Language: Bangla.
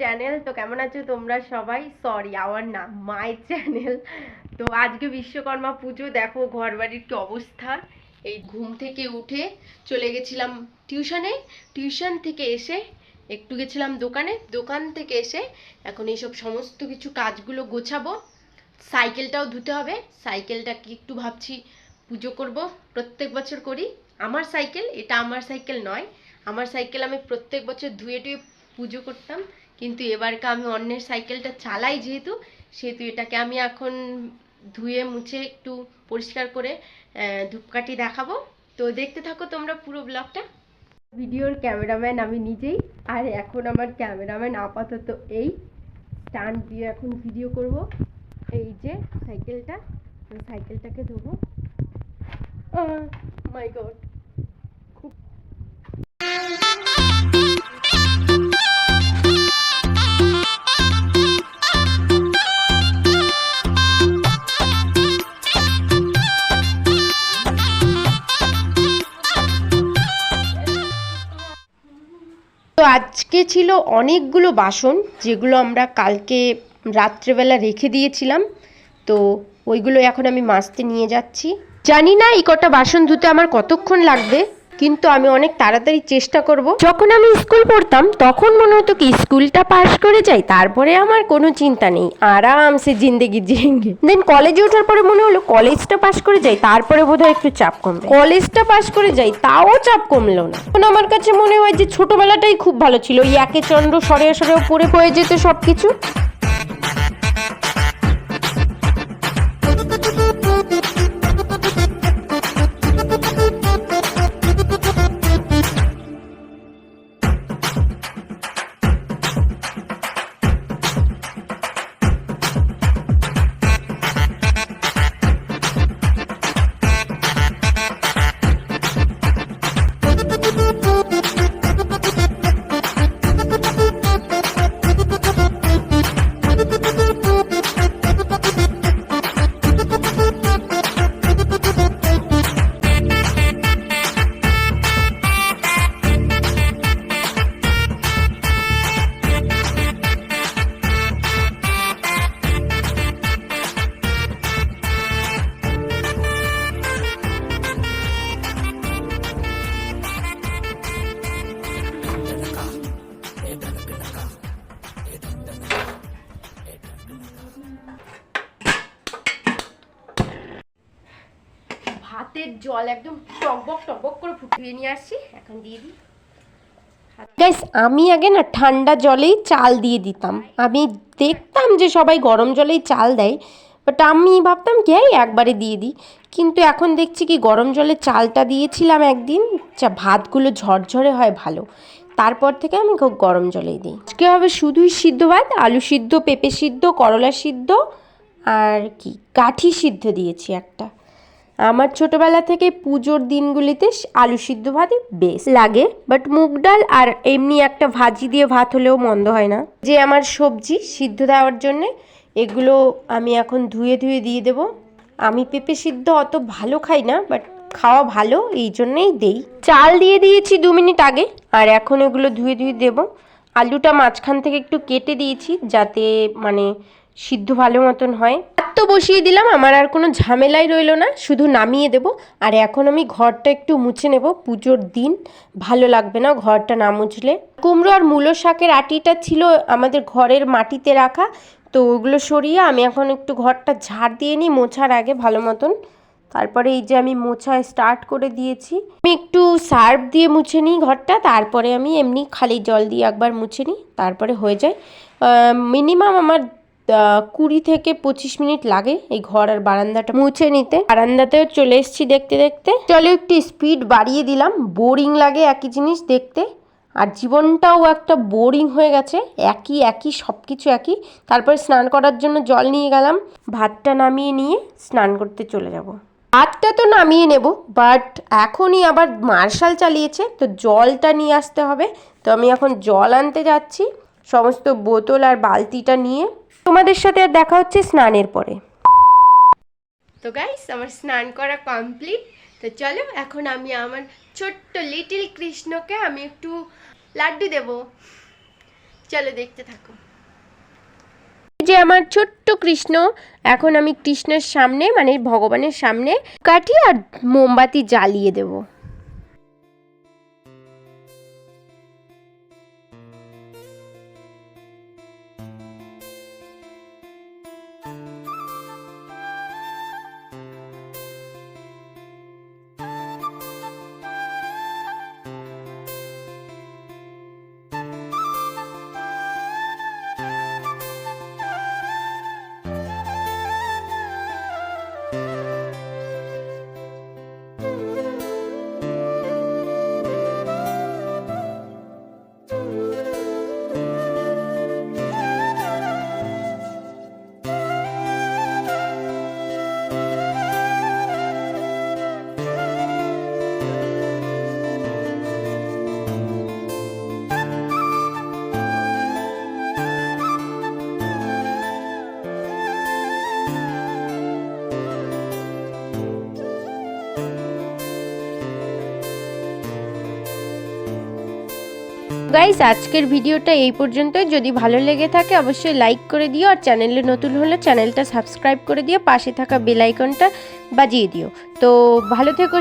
চ্যানেল তো কেমন আছো তোমরা সবাই? সরি আওয়ার না মাই চ্যানেল তো আজকে বিশ্বকর্মা পুজো, দেখো ঘর বাড়ির কি অবস্থা। এই ঘুম থেকে উঠে চলে গেছিলাম টিউশনে। টিউশন থেকে এসে একটু গেছিলাম দোকানে। দোকান থেকে এসে এখন এইসব সমস্ত কিছু কাজগুলো গোছাবো। সাইকেলটাও ধুতে হবে। সাইকেলটাকে একটু ভাবছি পুজো করব। প্রত্যেক বছর করি। আমার সাইকেল, এটা আমার সাইকেল নয়। আমার সাইকেল আমি প্রত্যেক বছর ধুয়ে টুয়ে পুজো করতাম। কিন্তু এবারকে আমি অন্যের সাইকেলটা চালাই যেহেতু, সেহেতু এটাকে আমি এখন ধুয়ে মুছে একটু পরিষ্কার করে ধূপকাঠি দেখাবো। তো দেখতে থাকো তোমরা পুরো ব্লগটা। ভিডিওর ক্যামেরাম্যান আমি নিজেই, আর এখন আমার ক্যামেরাম্যান আপাতত এই। স্ট্যান্ড দিয়ে এখন ভিডিও করব। এই যে সাইকেলটা সাইকেলটাকে ধোবো। মাই গড আজকে ছিল অনেকগুলো বাসন, যেগুলো আমরা কালকে রাত্রেবেলা রেখে দিয়েছিলাম। তো ওইগুলো এখন আমি মাজতে নিয়ে যাচ্ছি। জানি না এই কটা বাসন ধুতে আমার কতক্ষণ লাগবে। কিন্তু আমি অনেক তাড়াতাড়ি চেষ্টা করব। যখন আমি স্কুল পড়তাম তখন মনে হতো কি স্কুলটা পাশ করে যাই তারপরে আমার কোনো চিন্তা নেই। আরামসে জিন্দেগি জিঙ্গে। দেন কলেজে ওঠার পরে মনে হলো কলেজটা পাশ করে যাই তারপরে বোধহয় একটু চাপ কমবে। কলেজটা পাশ করে যাই তাও চাপ কমলো না। এখন আমার কাছে মনে হয় যে ছোটবেলাটাই খুব ভালো ছিল ওই একে চন্দ্র সরে সরে পড়ে হয়ে যেত সব কিছু ভাতের জল একদম টকবক টকবক করে ফুটিয়ে নিয়ে আসছি। এখন দিয়ে দিই। গাইস আমি আগে না ঠান্ডা জলেই চাল দিয়ে দিতাম। আমি দেখতাম যে সবাই গরম জলেই চাল দেয় বাট আমি ভাবতাম কি, এই একবারে দিয়ে দিই। কিন্তু এখন দেখছি কি, গরম জলে চালটা দিয়েছিলাম একদিন, যা ভাতগুলো ঝরঝরে হয় ভালো। তারপর থেকে আমি খুব গরম জলেই দিই। আজকে হবে শুধুই সিদ্ধ ভাত, আলু সিদ্ধ, পেঁপে সিদ্ধ, করলা সিদ্ধ, আর কি? কাঠি সিদ্ধ দিয়েছি একটা। আমার ছোটবেলা থেকে পুজোর দিনগুলিতে আলু সিদ্ধ ভাতই বেশ লাগে। বাট মুগ ডাল আর এমনি একটা ভাজি দিয়ে ভাত হলেও মন্দ হয় না। যে আমার সবজি সিদ্ধ দেওয়ার জন্যে, এগুলো আমি এখন ধুয়ে ধুয়ে দিয়ে দেব। আমি পেঁপে সিদ্ধ অত ভালো খাই না বাট খাওয়া ভালো, এই জন্যেই দেই। চাল দিয়ে দিয়েছি দু মিনিট আগে, আর এখন এগুলো ধুয়ে ধুয়ে দেব। আলুটা মাঝখান থেকে একটু কেটে দিয়েছি, যাতে মানে সিদ্ধ ভালো মতন হয়। তো বসিয়ে দিলাম, আমার আর কোনো ঝামেলাই রইল না, শুধু নামিয়ে দেব। আর এখন আমি ঘরটা একটু মুছে নেব, পুজোর দিন। ভালো লাগবে না ঘরটা না মুছলে। কুমড়ো আর মূলো শাকের আটিটা ছিল আমাদের ঘরের মাটিতে রাখা, তো ওগুলো সরিয়ে আমি এখন একটু ঘরটা ঝাড় দিয়ে নিই, মোছার আগে ভালো মতন। তারপরে এই যে আমি মোছা স্টার্ট করে দিয়েছি। আমি একটু সার্ফ দিয়ে মুছে নিই ঘরটা, তারপরে আমি এমনি খালি জল দিয়ে একবার মুছে নিই, তারপরে হয়ে যায়। মিনিমাম আমার কুড়ি থেকে পঁচিশ মিনিট লাগে এই ঘর আর বারান্দাটা মুছে নিতে। বারান্দাতেও চলে এসেছি দেখতে দেখতে। চলো একটু স্পিড বাড়িয়ে দিলাম। বোরিং লাগে একই জিনিস দেখতে। আর জীবনটাও একটা বোরিং হয়ে গেছে। একই একই সব কিছু একই। তারপরে স্নান করার জন্য জল নিয়ে গেলাম। ভাতটা নামিয়ে নিয়ে স্নান করতে চলে যাব। ভাতটা তো নামিয়ে নেব বাট এখনই আবার মার্শাল চালিয়েছে, তো জলটা নিয়ে আসতে হবে। তো আমি এখন জল আনতে যাচ্ছি, সমস্ত বোতল আর বালতিটা নিয়ে। তোমাদের সাথে আর দেখা হচ্ছে স্নানের পরে। তো গাইস আমার স্নান করা কমপ্লিট তো চলো, এখন আমি আমার ছোট্ট লিটিল কৃষ্ণকে আমি একটু লাড্ডু দেব। চলো দেখতে থাকো। যে আমার ছোট্ট কৃষ্ণ, এখন আমি কৃষ্ণের সামনে মানে ভগবানের সামনে, কাঠি আর মোমবাতি জ্বালিয়ে দেব। গাইস আজকের ভিডিওটা এই পর্যন্তই। যদি ভালো লেগে থাকে, অবশ্যই লাইক করে দিও আর চ্যানেলে নতুন হলে চ্যানেলটা সাবস্ক্রাইব করে দিও। পাশে থাকা বেল আইকনটা বাজিয়ে দিও। তো ভালো থেকো